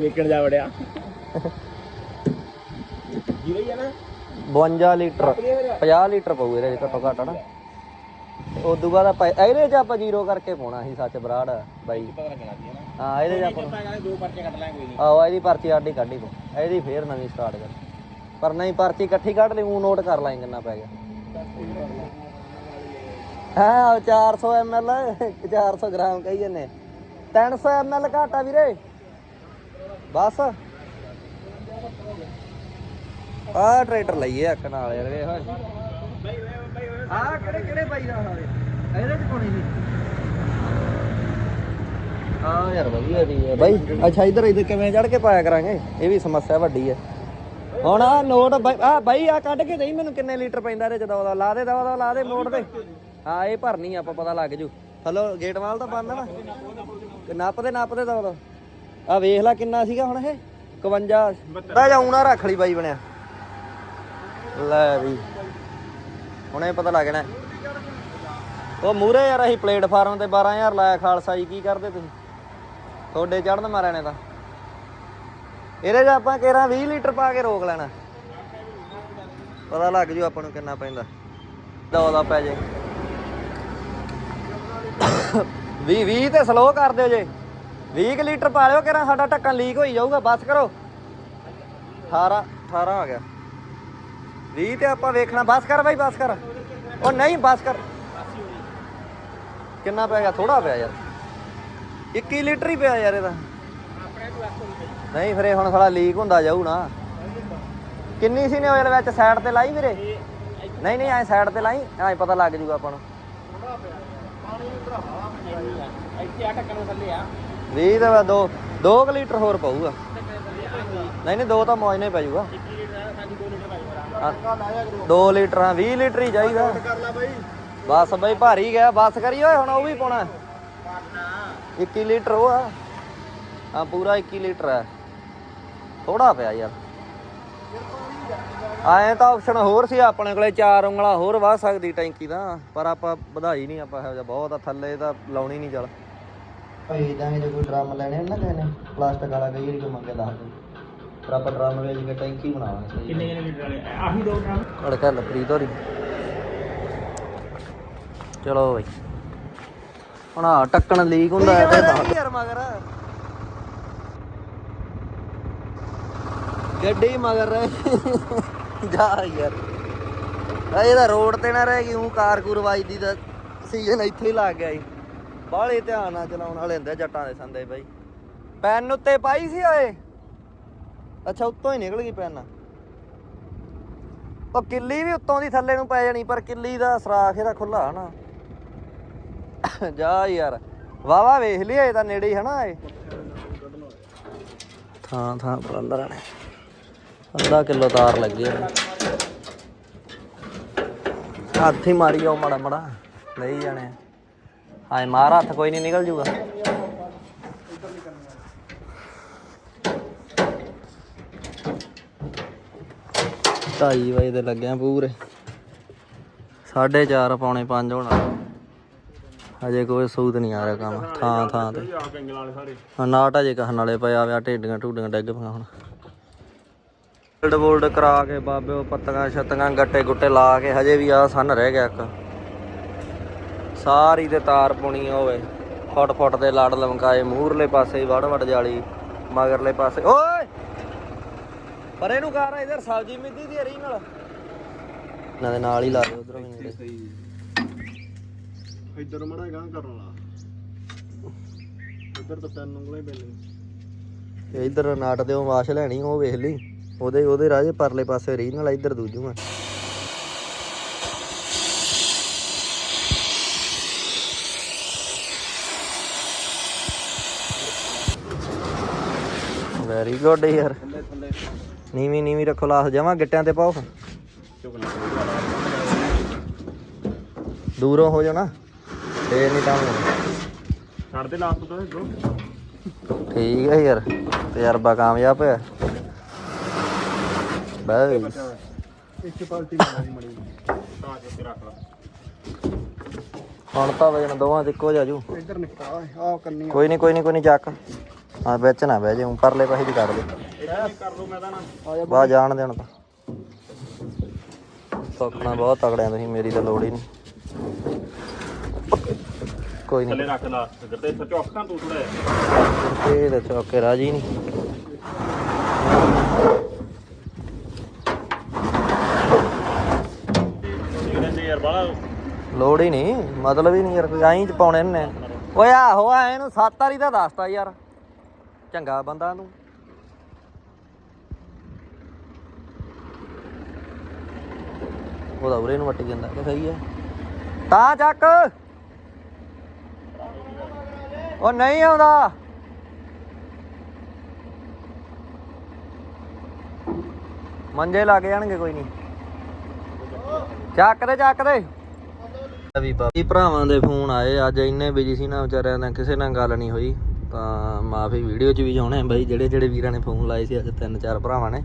[SPEAKER 2] ਵਿਕਣ ਜਾ ਵੜਿਆ। ਜੀਵੇ ਹੀ ਆ ਨਾ।
[SPEAKER 1] 52 ਲੀਟਰ 50 ਲੀਟਰ ਪਊ ਇਹਦੇ ਚ ਘੱਟੋ ਘੱਟ ਨਾ ਉਦੋਂ ਬਾਅਦ ਆਪਾਂ ਇਹਦੇ ਚ ਆਪਾਂ ਜ਼ੀਰੋ ਕਰਕੇ ਪਾਉਣਾ ਸੀ ਸੱਚ ਬਰਾੜ ਬਾਈ। ਹਾਂ ਇਹਦੇ ਚ ਆਪਾਂ
[SPEAKER 2] ਦੋ ਪਰਚੇ ਕੱਟ ਲਾਂਗੇ ਕੋਈ ਨਹੀਂ।
[SPEAKER 1] ਆਹੋ ਇਹਦੀ ਪਰਚੀ ਆਡੀ ਕੱਢੀ ਤੂੰ ਇਹਦੀ ਫੇਰ ਨਵੀਂ ਸਟਾਰਟ ਕਰ। ਪਰ ਨਹੀਂ ਪਰਚੀ ਇਕੱਠੀ ਕੱਢ ਲਈ ਉਹ ਨੋਟ ਕਰ ਲਾਂਗੇ ਕਿੰਨਾ ਪੈ ਗਿਆ। ਹਾਂ 400 ml 400 ਗ੍ਰਾਮ ਕਹੀ ਜੰਨੇ 300 ml ਘਾਟਾ ਵੀਰੇ। ਬਸ। ਆ ਟਰੈਕਟਰ ਲਈਏ ਇੱਕ ਨਾਲ ਯਾਰ ਵੇ ਹੋਏ ਆ ਕਿਹੜੇ ਕਿਹੜੇ ਬਾਈ ਦਾ ਹਾਲੇ ਇਹਦੇ ਚ ਕੋਣੀ ਸੀ। ਹਾਂ ਯਾਰ ਵਧੀਆ ਦੀ ਹੈ ਬਾਈ। ਅੱਛਾ ਇਧਰ ਇਧਰ ਕਿਵੇਂ ਚੜ ਕੇ ਪਾਇਆ ਕਰਾਂਗੇ? ਇਹ ਵੀ ਸਮੱਸਿਆ ਵੱਡੀ ਹੈ ਹੁਣ ਆ ਨੋਟ ਆ ਬਾਈ ਆ ਕੱਢ ਕੇ ਦੇਈ ਮੈਨੂੰ ਕਿੰਨੇ ਲੀਟਰ ਪੈਂਦਾ ਇਹਦੇ ਚ ਦਵਾ ਲਾ ਦੇ ਦਵਾ ਲਾ ਦੇ ਮੋੜ ਦੇ ਹਾਂ ਇਹ ਭਰਨੀ ਆ, ਆਪਾਂ ਪਤਾ ਲੱਗ ਜੂ। ਹਲੋ ਗੇਟ ਵਾਲ ਤਾਂ ਬੰਦ ਨਾ। ਤੇ ਨੱਪ ਦੇ ਨੱਪ ਦੇ ਦਵਾ ਦਾ ਆ ਵੇਖ ਲੈ ਕਿੰਨਾ ਸੀਗਾ ਹੁਣ ਇਹ 51 ਤਾਂ ਜਾਉਣਾ ਰੱਖ ਲਈ ਬਾਈ ਬਣਿਆ। ਲੈ ਵੀ, ਹੁਣ ਪਤਾ ਲੱਗਣਾ ਉਹ ਮੂਰੇ ਯਾਰ ਅਸੀਂ ਪਲੇਟਫਾਰਮ ਤੇ 12000 ਲਾਇਆ ਖਾਲਸਾ ਜੀ, ਕੀ ਕਰਦੇ ਤੁਸੀਂ? ਤੁਹਾਡੇ ਚੜਨ ਮਾਰਿਆ ਨੇ ਤਾਂ। ਇਹਦੇ 'ਚ ਆਪਾਂ ਕੇਰਾ 20 ਲੀਟਰ ਪਾ ਕੇ ਰੋਕ ਲੈਣਾ। ਪਤਾ ਲੱਗ ਜੂ ਆਪਾਂ ਨੂੰ ਕਿੰਨਾ ਪੈਂਦਾ। ਦੋ ਦਾ ਪੈ ਜੇ। 20 20 ਤੇ ਸਲੋ ਕਰ ਦਿਓ ਜੇ। 20 ਕੁ ਲੀਟਰ ਪਾ ਲਿਓ ਕਿਰਾ ਸਾਡਾ ਢੱਕਣ ਲੀਕ ਹੋਈ ਜਾਊਗਾ, ਬਸ ਕਰੋ। 18 18 ਆ ਗਿਆ। 20 ਤੇ ਆਪਾਂ ਵੇਖਣਾ, ਬਸ ਕਰ ਬਾਈ, ਬਸ ਕਰ। ਉਹ ਨਹੀਂ, ਬਸ ਕਰ। ਕਿੰਨਾ ਪੈ ਗਿਆ? ਥੋੜਾ ਪਿਆ ਯਾਰ। 21 ਲੀਟਰ ਹੀ ਪਿਆ ਯਾਰ ਇਹਦਾ। ਨਹੀਂ ਫਿਰ ਇਹ ਹੁਣ ਸਾਲਾ ਲੀਕ ਹੁੰਦਾ ਜਾਊ ਨਾ। ਕਿੰਨੀ ਸੀ ਨੇ ਆਇਲ ਵਿੱਚ? ਸਾਈਡ ਤੇ ਲਾਈ ਵੀਰੇ? ਨਹੀਂ ਨਹੀਂ, ਐ ਸਾਈਡ ਤੇ ਲਾਈ, ਐ ਪਤਾ ਲੱਗ ਜੂਗਾ ਆਪਾਂ ਨੂੰ।
[SPEAKER 2] ਇੱਥੇ ਆ ਟੱਕਣ ਥੱਲੇ ਆ।
[SPEAKER 1] 20 ਦਾ, ਦੋ 2 ਲੀਟਰ ਹੋਰ ਪਊਗਾ। ਨਹੀਂ ਨਹੀਂ, ਦੋ ਤਾਂ ਮੌਜ ਨਹੀਂ ਪੈ ਜਾਊਗਾ। 2 ਲੀਟਰ 20 ਲੀਟਰ ਹੀ ਚਾਹੀਦਾ।
[SPEAKER 2] ਬਾਈ
[SPEAKER 1] ਬਸ ਬਈ, ਭਾਰੀ ਗਿਆ। ਬਸ ਕਰੀ ਓਏ, ਹੁਣ ਉਹ ਵੀ ਪਾਉਣਾ। 21 ਲੀਟਰ ਉਹ ਆ। ਹਾਂ, ਪੂਰਾ 21 ਲੀਟਰ ਹੈ ਥੋੜਾ ਪਿਆ ਯਾਰ। ਆਏ ਤਾਂ ਆਪਸ਼ਨ ਹੋਰ ਸੀ, ਆਪਣੇ ਕੋਲੇ ਚਾਰ ਉਂਗਲਾ ਹੋਰ ਵਾਹ ਸਕਦੀ ਟੈਂਕੀ ਦਾ, ਪਰ ਆਪਾਂ ਵਧਾਈ ਨਹੀਂ, ਆਪਾਂ ਇਹੋ ਜਿਹਾ ਬਹੁਤ ਆ, ਥੱਲੇ ਤਾਂ ਲਾਉਣੀ ਨਹੀਂ ਚੱਲ। ਭਾਈ ਦਾਂਗੇ ਜੇ ਕੋਈ ਡਰਮ ਲੈਣੇ ਨਾ ਕਿਸੇ ਨੇ ਪਲਾਸਟਿਕ ਵਾਲਾ ਕਈ ਵਾਰੀ ਕੋ ਮੰਗੇ ਦੱਸ ਦੇ। ਆਪਾਂ ਡਰਮ ਵੇਚ ਕੇ ਟੈਂਕੀ ਬਣਾਵਾਂਗੇ
[SPEAKER 3] ਕਿੰਨੇ ਕਿੰਨੇ ਲੀਟਰ ਵਾਲੇ ਆਹੀ ਦੋ ਟਰਾਮ
[SPEAKER 1] ਕੜਕਾ ਲੱਪਰੀ ਧੋਰੀ ਚਲੋ ਬਈ। ਹੁਣ ਆ ਟੱਕਣ ਲੀਕ ਹੁੰਦਾ ਹੈ ਤੇ ਦੱਸ। ਯਾਰ ਮਗਰ। ਗੱਡੀ ਮਗਰ ਰਹਿ। ਜਾ ਯਾਰ। ਆ ਇਹਦਾ ਰੋਡ ਤੇ ਨਾ ਰਹਿ ਗਈ ਹੂੰ ਕਾਰ ਕੂਰ ਵੱਜਦੀ ਦਾ ਸੀਜ਼ਨ ਇੱਥੇ ਹੀ ਲੱਗ ਗਿਆ ਜੀ ਬਾਹਲੇ ਧਿਆਨ ਨਾਲ ਚਲਾਉਣ ਵਾਲੇ ਹੁੰਦੇ ਜੱਟਾਂ ਦੇ ਸੰਦੇ ਬਾਈ। ਪੈਨ ਉੱਤੇ ਪਾਈ ਸੀ ਓਏ? ਅੱਛਾ, ਉੱਤੋਂ ਹੀ ਨਿਕਲ ਗਈ ਪੈਨ। ਉਹ ਕਿੱਲੀ ਵੀ ਉੱਤੋਂ ਦੀ ਥੱਲੇ ਨੂੰ ਪੈ ਜਾਣੀ, ਪਰ ਕਿੱਲੀ ਦਾ ਸਰਾਖ ਇਹਦਾ ਖੁੱਲਾ ਹਨਾ। ਜਾ ਯਾਰ ਵਾਵਾ ਵੇਖ ਲਿਆ ਇਹ ਤਾਂ ਨੇੜੇ ਹੀ ਹਨਾ ਇਹ। ਥਾਂ ਥਾਂ ਪਰ ਨੇ ਅੱਧਾ ਕਿਲੋ ਤਾਰ ਲੱਗੀ ਹੱਥ ਹੀ ਮਾਰੀ ਜਾਓ ਮੜਾ ਮੜਾ ਲਈ ਜਾਣੇ ਹਾਂ, ਮਾਰ ਹੱਥ ਕੋਈ ਨਹੀਂ ਨਿਕਲ ਜੂਗਾ। ਢਾਈ ਵਜੇ ਤੇ ਲੱਗਿਆ ਪੂਰੇ। 4:30 ਪੌਣੇ 5 ਹੋਣਾ। ਹਜੇ ਕੋਈ ਸੂਤ ਨਹੀਂ ਆ ਰਿਹਾ ਕੰਮ। ਥਾਂ ਥਾਂ ਤੇ।
[SPEAKER 3] ਆ ਕੰਗਲ ਵਾਲੇ ਸਾਰੇ
[SPEAKER 1] ਹਾਂ, ਨਾਟ ਹਜੇ ਕਹਿਣ ਵਾਲੇ ਪਏ ਆ ਵਿਆ ਢੇਡੀਆਂ ਢੂਡੀਆਂ ਡੱਗ ਪਈਆਂ ਹੁਣ। ਬਿਲਡ ਬੋਲਡ ਕਰਾ ਕੇ ਬਾਬੇ ਉਹ ਪੱਤੀਆਂ ਛੱਤੀਆਂ ਗੱਟੇ ਗੁੱਟੇ ਲਾ ਕੇ ਹਜੇ ਵੀ ਆ ਸਨ ਰਹਿ ਗਿਆ ਇੱਕ। ਸਾਰੀ ਤੇ ਤਾਰ ਪੁਣੀ ਹੋਵੇ ਫੁੱਟ ਫੁੱਟ ਦੇ ਲੜ ਲਮਕਾਏ ਮੂਹਰਲੇ ਪਾਸੇ ਵੜ ਵੜ ਜਾਲੀ ਮਗਰਲੇ ਪਾਸੇ। ਓਏ! ਪਰੇ ਨੂੰ ਕਰ ਇਧਰ ਸਬਜ਼ੀ ਮਿੱਦੀ ਦੀ ਹਰੀ ਨਾਲ। ਇਹਨਾਂ ਦੇ ਨਾਲ ਹੀ ਲਾ ਦੇ ਉਧਰੋਂ ਵੀ ਨੇੜੇ
[SPEAKER 2] ਇੱਧਰ ਮੜਾ ਗਾਂ ਕਰਨ ਵਾਲਾ। ਇੱਧਰ ਤਾਂ ਪੈਨ ਉਂਗਲਾਂ
[SPEAKER 1] ਤੇ ਇਧਰ ਨਾਟ ਦੇ ਵਾਸ਼ ਲੈਣੀ ਉਹ ਵੇਖ ਲਈ। ਉਹਦੇ ਉਹਦੇ ਰਾਜੇ ਪਰਲੇ ਪਾਸੇ ਰੀ ਨਾਲ ਇਧਰ ਦੂਜੂ ਆ। ਵੈਰੀ ਗੁੱਡ ਯਾਰ। ਨੀਵੀਂ ਨੀਵੀਂ ਰੱਖੋ ਲਾਸ ਜਮਾ ਗਿੱਟਿਆਂ ਤੇ ਪਾਓ। ਦੂਰੋਂ ਹੋ ਜਾਣਾ ਫੇਰ ਨਹੀਂ ਹੋਣਾ।
[SPEAKER 3] ਛੱਡ ਦੇ ਲਾਸਟ ਤੋਂ ਦੋ
[SPEAKER 1] ਠੀਕ ਹੈ ਯਾਰ ਤਜਰਬਾ ਕਾਮਯਾਬ ਹੈ ਬਸ।
[SPEAKER 2] ਇੱਕ ਪਾਲਟੀ ਬਣਾਈ ਮੜੀ
[SPEAKER 3] ਤਾਂ ਕੇ ਰੱਖ ਲਾ।
[SPEAKER 1] ਹੁਣ ਤਾਂ ਵਜਣ ਦੋਵਾਂ ਚ ਇੱਕੋ ਜਾਜੂ
[SPEAKER 2] ਇੱਧਰ ਨਿਕਾ ਆ ਕੰਨੀ
[SPEAKER 1] ਕੋਈ ਨਹੀਂ ਕੋਈ ਨਹੀਂ ਕੋਈ ਨਹੀਂ ਚੱਕ। ਹਾਂ ਵਿੱਚ ਨਾ ਬਹਿ ਜਾਉਂ ਪਰਲੇ ਪਾਸੇ ਦੀ ਕਰ ਦੇ।
[SPEAKER 3] ਕਰ ਲਓ ਮੈਂ ਤਾਂ ਨਾ
[SPEAKER 1] ਬਾਹਰ ਜਾਣ ਦੇਣ ਤਾਂ। ਸੌਖਣਾ ਬਹੁਤ ਤਗੜਿਆਂ ਤੁਸੀਂ ਮੇਰੀ ਤਾਂ ਲੋੜ ਹੀ ਨਹੀਂ। ਕੋਈ
[SPEAKER 3] ਥੱਲੇ
[SPEAKER 1] ਨਹੀਂ
[SPEAKER 3] ਰੱਖ ਲਾ ਤੇ ਇੱਥੇ ਚੌਕਾਂ ਤੂੰ ਥੋੜਾ ਜਿਹਾ
[SPEAKER 1] ਤਾਂ ਚੌਕੇ ਰਾਜੀ ਨਹੀਂ ਲੋੜ ਹੀ ਨਹੀਂ ਮਤਲਬ ਹੀ ਨਹੀਂ ਯਾਰ ਕੋਈ ਐਂ ਚ ਪਾਉਣੇ ਨੇ ਓਏ ਆਹੋ ਆ ਇਹਨੂੰ ਸੱਤ ਵਾਰੀ ਤਾਂ ਦੱਸਤਾ ਯਾਰ। ਚੰਗਾ ਬੰਦਾ ਨੂੰ ਉਹਦਾ ਉਰੇ ਨੂੰ ਵੱਟ ਜਾਂਦਾ ਕਿ ਸਹੀ ਹੈ। ਤਾਂ ਚੱਕ। ਉਹ ਨਹੀਂ ਆਉਂਦਾ। ਮੰਜੇ ਲੱਗ ਜਾਣਗੇ ਕੋਈ ਨਹੀਂ। ਚੱਕ ਦੇ ਚੱਕ ਦੇ। ਵੀ ਭਰਾਵਾਂ ਦੇ ਫੋਨ ਆਏ, ਅੱਜ ਇੰਨੇ ਬਿਜ਼ੀ ਸੀ ਨਾ ਵਿਚਾਰਿਆਂ ਨਾਲ ਕਿਸੇ ਨਾਲ ਗੱਲ ਨਹੀਂ ਹੋਈ। ਤਾਂ ਮਾਫੀ ਵੀਡੀਓ 'ਚ ਵੀ ਜਾਉਣੇ ਬਾਈ, ਜਿਹੜੇ ਜਿਹੜੇ ਵੀਰਾਂ ਨੇ ਫੋਨ ਲਾਏ ਸੀ ਅੱਜ ਤਿੰਨ ਚਾਰ ਭਰਾਵਾਂ ਨੇ।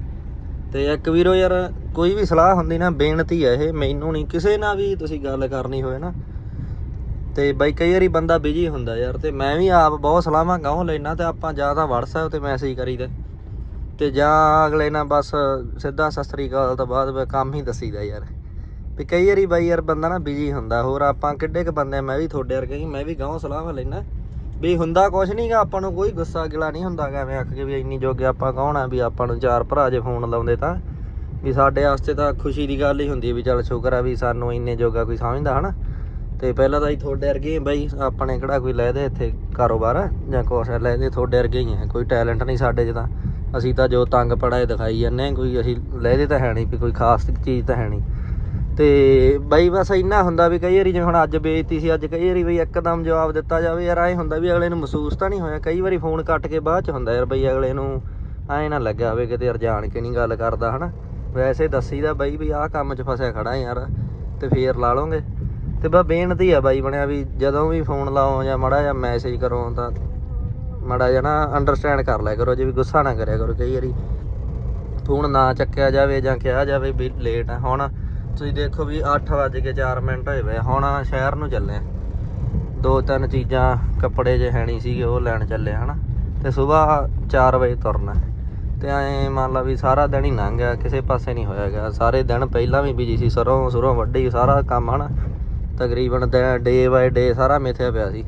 [SPEAKER 1] ਤੇ ਇੱਕ ਵੀਰੋ ਯਾਰ, ਕੋਈ ਵੀ ਸਲਾਹ ਹੁੰਦੀ ਨਾ, ਬੇਨਤੀ ਹੈ ਇਹ, ਮੈਨੂੰ ਨਹੀਂ ਕਿਸੇ ਨਾਲ ਵੀ ਤੁਸੀਂ ਗੱਲ ਕਰਨੀ ਹੋਵੇ ਨਾ। ਤੇ ਬਾਈ, ਕਈ ਵਾਰੀ ਬੰਦਾ ਬਿਜ਼ੀ ਹੁੰਦਾ ਯਾਰ, ਤੇ ਮੈਂ ਵੀ ਆਪ ਬਹੁਤ ਸਲਾਹਾਂ ਗਾਉਂ ਲੈਣਾ ਤੇ ਆਪਾਂ ਜਾਂ ਤਾਂ WhatsApp ਤੇ ਮੈਸੇਜ ਕਰੀਦਾ। ਤੇ ਜਾਂ ਅਗਲੇ ਨਾਲ ਬਸ ਸਿੱਧਾ ਸਤਿ ਸ੍ਰੀ ਅਕਾਲ ਤੋਂ ਬਾਅਦ ਕੰਮ ਹੀ ਦੱਸੀਦਾ ਯਾਰ। ਵੀ ਕਈ ਵਾਰੀ ਬਾਈ ਯਾਰ ਬੰਦਾ ਨਾ ਬਿਜ਼ੀ ਹੁੰਦਾ, ਹੋਰ ਆਪਾਂ ਕਿੱਡੇ ਕ ਬੰਦੇ ਮੈਂ ਵੀ ਤੁਹਾਡੇ ਵਰਗੇ ਹੀ, ਮੈਂ ਵੀ ਗਾਉਂ ਸਲਾਹਾਂ ਲੈਣਾ ਵੀ ਹੁੰਦਾ ਕੁਛ ਨਹੀਂਗਾ ਆਪਾਂ ਨੂੰ ਕੋਈ ਗੁੱਸਾ ਗਿਲਾ ਨਹੀਂ ਹੁੰਦਾ ਗਾ ਐਵੇਂ ਆਖ ਕੇ ਵੀ ਇੰਨੀ ਜੋਗੇ ਆਪਾਂ ਕੌਣ ਆ ਵੀ ਆਪਾਂ ਨੂੰ ਚਾਰ ਭਰਾ ਜੇ ਫੋਨ ਲਾਉਂਦੇ ਤਾਂ। ਵੀ ਸਾਡੇ ਵਾਸਤੇ ਤਾਂ ਖੁਸ਼ੀ ਦੀ ਗੱਲ ਹੀ ਹੁੰਦੀ ਵੀ ਚੱਲ ਸ਼ੁਕਰ ਆ ਵੀ ਸਾਨੂੰ ਇੰਨੇ ਜੋਗਾ ਕੋਈ ਸਮਝਦਾ, ਹਨਾ? ਤੇ ਪਹਿਲਾਂ ਤਾਂ ਅਸੀਂ ਤੁਹਾਡੇ ਵਰਗੇ ਬਈ, ਆਪਣੇ ਕਿਹੜਾ ਕੋਈ ਲੈਦੇ ਇੱਥੇ ਕਾਰੋਬਾਰ, ਜਾਂ ਕੁਛ ਲੈਦੇ ਤੁਹਾਡੇ ਵਰਗੇ ਹੀ ਆ, ਕੋਈ ਟੈਲੈਂਟ ਨਹੀਂ ਸਾਡੇ 'ਚ ਤਾਂ। ਅਸੀਂ ਤਾਂ ਜੋ ਤੰਗ ਪੜਾਏ ਦਿਖਾਈ ਜਾਂਦੇ ਕੋਈ ਅਸੀਂ ਲੈਦੇ ਤਾਂ ਹੈ ਨਹੀਂ, ਵੀ ਕੋਈ ਖਾਸ ਚੀਜ਼ ਤਾਂ ਹੈ ਨਹੀਂ। ਤੇ ਬਈ ਬਸ ਇੰਨਾ ਹੁੰਦਾ ਵੀ ਕਈ ਵਾਰੀ ਜਿਵੇਂ ਹੁਣ ਅੱਜ ਬੇਇੱਜ਼ਤੀ ਸੀ, ਅੱਜ ਕਈ ਵਾਰੀ ਬਈ ਇੱਕਦਮ ਜਵਾਬ ਦਿੱਤਾ ਜਾਵੇ, ਯਾਰ ਐ ਹੁੰਦਾ ਵੀ ਅਗਲੇ ਨੂੰ ਮਹਿਸੂਸ ਤਾਂ ਨਹੀਂ ਹੋਇਆ, ਕਈ ਵਾਰੀ ਫੋਨ ਕੱਟ ਕੇ ਬਾਅਦ ਚ ਹੁੰਦਾ ਯਾਰ ਬਈ ਅਗਲੇ ਨੂੰ ਐ ਨਾ ਲੱਗਿਆ ਹੋਵੇ ਕਿਤੇ ਯਾਰ ਜਾਣ ਕੇ ਨਹੀਂ ਗੱਲ ਕਰਦਾ, ਹਨਾ? ਵੈਸੇ ਦੱਸੀਦਾ ਬਈ ਵੀ ਆਹ ਕੰਮ 'ਚ ਫਸਿਆ ਖੜਾ ਯਾਰ, ਤੇ ਫੇਰ ਲਾ ਲਓਗੇ। ਤੇ ਬਸ ਬੇਨਤੀ ਆ ਬਾਈ ਬਣਿਆ ਵੀ ਜਦੋਂ ਵੀ ਫੋਨ ਲਾਓ ਜਾਂ ਮੜਾ ਜਾਂ ਮੈਸੇਜ ਕਰੋ ਤਾਂ ਮੜਾ ਜਿਹਾ ਨਾ ਅੰਡਰਸਟੈਂਡ ਕਰ ਲਿਆ ਕਰੋ, ਜੇ ਵੀ ਗੁੱਸਾ ਨਾ ਕਰਿਆ ਕਰੋ ਕਈ ਵਾਰੀ। ਫੋਨ ਨਾ ਚੱਕਿਆ ਜਾਵੇ ਜਾਂ ਕਿਹਾ ਜਾਵੇ ਵੀ ਲੇਟ ਆ, ਹੁਣ ਤੁਸੀਂ ਦੇਖੋ ਵੀ 8 ਵੱਜ ਕੇ 4 ਮਿੰਟ ਹੋਏ ਵੇ ਹੁਣ ਸ਼ਹਿਰ ਨੂੰ ਚੱਲੇ ਆ। ਦੋ ਤਿੰਨ ਚੀਜ਼ਾਂ ਕੱਪੜੇ ਜੇ ਹੈਣੀ ਸੀਗੇ ਉਹ ਲੈਣ ਚੱਲੇ ਹਨਾ। ਤੇ ਸਵੇਰ 4 ਵਜੇ ਤੁਰਨਾ। ਤੇ ਐ ਮੰਨ ਲਾ ਵੀ ਸਾਰਾ ਦਿਨ ਹੀ ਲੰਘ ਗਿਆ ਕਿਸੇ ਪਾਸੇ ਨਹੀਂ ਹੋਇਆ ਗਿਆ। ਸਾਰੇ ਦਿਨ ਪਹਿਲਾਂ ਵੀ ਬਿਜ਼ੀ ਸੀ ਸਰੋਂ ਸੁਰੋਂ ਵੱਢੀ ਸਾਰਾ ਕੰਮ ਹਨਾ। ਤਕਰੀਬਨ ਡੇ ਬਾਏ ਡੇ ਸਾਰਾ ਮਿਥਿਆ ਪਿਆ ਸੀ।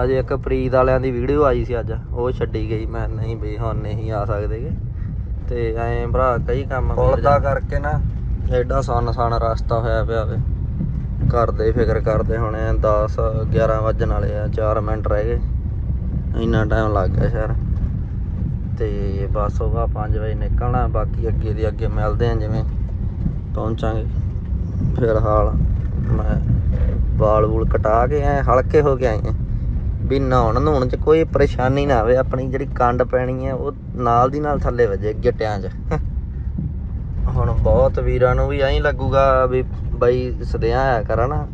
[SPEAKER 1] ਹਜੇ ਇੱਕ ਪ੍ਰੀਤ ਵਾਲਿਆਂ ਦੀ ਵੀਡੀਓ ਆਈ ਸੀ ਅੱਜ। ਉਹ ਛੱਡੀ ਗਈ। ਮੈਂ ਨਹੀਂ ਵੀ ਹੁਣ ਨਹੀਂ ਆ ਸਕਦੇਗੇ ਤੇ ਐਂ ਭਰਾ ਕਈ ਕੰਮ ਪੁਲਦਾ ਕਰਕੇ ਨਾ ਐਡਾ ਸਨ ਸਨ ਰਸਤਾ ਹੋਇਆ ਪਿਆ ਵੇ। ਦੇ ਫਿਕਰ ਕਰਦੇ ਹੋਣੇ 10 11 ਵੱਜਣ ਵਾਲੇ ਆ 4 ਮਿੰਟ ਰਹਿ ਗਏ। ਇੰਨਾ ਟਾਈਮ ਲੱਗ ਗਿਆ ਸ਼ਹਿਰ। ਤੇ ਬਸ ਉਹ 5 ਵਜੇ ਨਿਕਲਣਾ, ਬਾਕੀ ਅੱਗੇ ਦੀ ਅੱਗੇ ਮਿਲਦੇ ਆ ਜਿਵੇਂ। ਪਹੁੰਚਾਂਗੇ। ਫਿਲਹਾਲ ਮੈਂ ਵਾਲ ਵੂਲ ਕਟਾ ਕੇ ਐ ਹਲਕੇ ਹੋ ਕੇ ਆਏ ਆ। ਵੀ ਨਹਾਉਣ ਨਹਾਉਣ ਚ ਕੋਈ ਪਰੇਸ਼ਾਨੀ ਨਾ ਆਵੇ, ਆਪਣੀ ਜਿਹੜੀ ਕੰਡ ਪੈਣੀ ਹੈ ਉਹ ਨਾਲ ਦੀ ਨਾਲ ਥੱਲੇ ਵੱਜੇ, ਗਿੱਟਿਆਂ 'ਚ। ਹੁਣ ਬਹੁਤ ਵੀਰਾਂ ਨੂੰ ਵੀ ਐਂ ਲੱਗੂਗਾ ਵੀ ਬਈ ਸਦਿਆਂ ਆਇਆ ਕਰਾਂ ਨਾ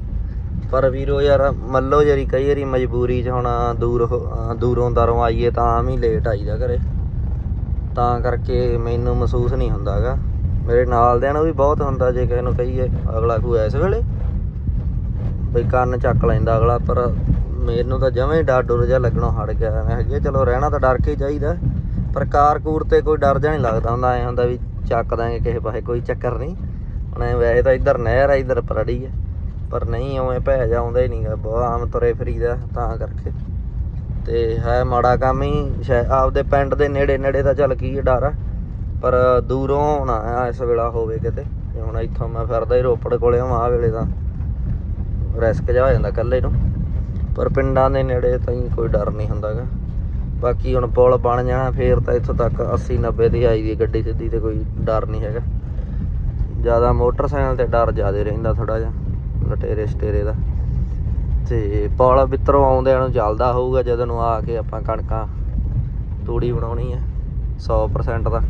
[SPEAKER 1] ਪਰ ਵੀਰੋ ਯਾਰ ਮੰਨ ਲਓ ਯਾਰੀ ਕਈ ਵਾਰੀ ਮਜਬੂਰੀ 'ਚ ਹੁਣ ਦੂਰ ਹੋ- ਦੂਰੋਂ ਦਰੋਂ ਆਈਏ ਤਾਂ ਆਮ ਹੀ ਲੇਟ ਆਈਦਾ ਘਰੇ। ਤਾਂ ਕਰਕੇ ਮੈਨੂੰ ਮਹਿਸੂਸ ਨਹੀਂ ਹੁੰਦਾਗਾ। ਮੇਰੇ ਨਾਲ ਦਿਆਂ ਨੂੰ ਵੀ ਬਹੁਤ ਹੁੰਦਾ ਜੇ ਕਿਸੇ ਨੂੰ ਕਹੀਏ ਅਗਲਾ ਕੋਈ ਇਸ ਵੇਲੇ। ਬਈ ਕੰਨ ਚੱਕ ਲੈਂਦਾ ਅਗਲਾ, ਪਰ ਮੈਨੂੰ ਤਾਂ ਜਮੇ ਹੀ ਡਰ ਡੁਰ ਜਿਹਾ ਲੱਗਣੋਂ ਹਟ ਗਿਆ। ਮੈਂ ਕਿਹਾ ਚਲੋ ਰਹਿਣਾ ਤਾਂ ਡਰ ਕੇ ਚਾਹੀਦਾ। ਪਰ ਕਾਰ ਕੂਰ ਤੇ ਕੋਈ ਡਰ ਜਿਹਾ ਨਹੀਂ ਲੱਗਦਾ। ਹੁੰਦਾ ਐ ਹੁੰਦਾ ਵੀ ਚੱਕ ਦਾਂਗੇ ਕਿਸੇ ਪਾਸੇ, ਕੋਈ ਚੱਕਰ ਨਹੀਂ। ਹੁਣ ਵੈਸੇ ਤਾਂ ਇੱਧਰ ਨਹਿਰ ਆ, ਇੱਧਰ ਪਰੜੀ ਆ, ਪਰ ਨਹੀਂ ਉਵੇਂ ਭੈ ਜਾਉਂਦਾ ਹੀ ਨਹੀਂਗਾ, ਬਹੁਤ ਆਮ ਤੁਰੇ ਫਰੀਦਾ ਤਾਂ ਕਰਕੇ। ਤੇ ਹੈ ਮਾੜਾ ਕੰਮ ਹੀ ਸ਼ਾਇਦ ਆਪਦੇ ਪਿੰਡ ਦੇ ਨੇੜੇ ਨੇੜੇ ਤਾਂ ਚੱਲ ਕੀ ਡਰ ਆ, ਪਰ ਦੂਰੋਂ ਨਾ ਇਸ ਵੇਲਾ ਹੋਵੇ ਕਿਤੇ ਹੁਣ ਇੱਥੋਂ ਮੈਂ ਫਿਰਦਾ ਹੀ ਰੋਪੜ ਕੋਲੇ ਹਾਂ ਆ ਵੇਲੇ ਤਾਂ ਰਿਸਕ ਜਾ ਹੋ ਜਾਂਦਾ ਇਕੱਲੇ ਨੂੰ। ਪਰ ਪਿੰਡਾਂ ਦੇ ਨੇੜੇ ਤਾਂ ਹੀ ਕੋਈ ਡਰ ਨਹੀਂ ਹੁੰਦਾਗਾ। ਬਾਕੀ ਹੁਣ ਪੁਲ ਬਣ ਜਾਣਾ, ਫੇਰ ਤਾਂ ਇੱਥੋਂ ਤੱਕ 80 90 ਦੀ ਆਈ ਦੀ ਗੱਡੀ ਸਿੱਧੀ ਤੇ ਕੋਈ ਡਰ ਨਹੀਂ ਹੈਗਾ। ਜ਼ਿਆਦਾ ਮੋਟਰਸਾਈਕਲ ਤੇ ਡਰ ਜ਼ਿਆਦਾ ਰਹਿੰਦਾ ਥੋੜਾ ਜਿਹਾ, ਲਟੇਰੇ ਸਟੇਰੇ ਦਾ। ਤੇ ਪੁਲ ਵਿੱਚੋਂ ਆਉਂਦਿਆਂ ਨੂੰ ਚੱਲਦਾ ਹੋਊਗਾ, ਜਦੋਂ ਨੂੰ ਆ ਕੇ ਆਪਾਂ ਕਣਕਾਂ ਤੂੜੀ ਬਣਾਉਣੀ ਹੈ 100% ਦਾ।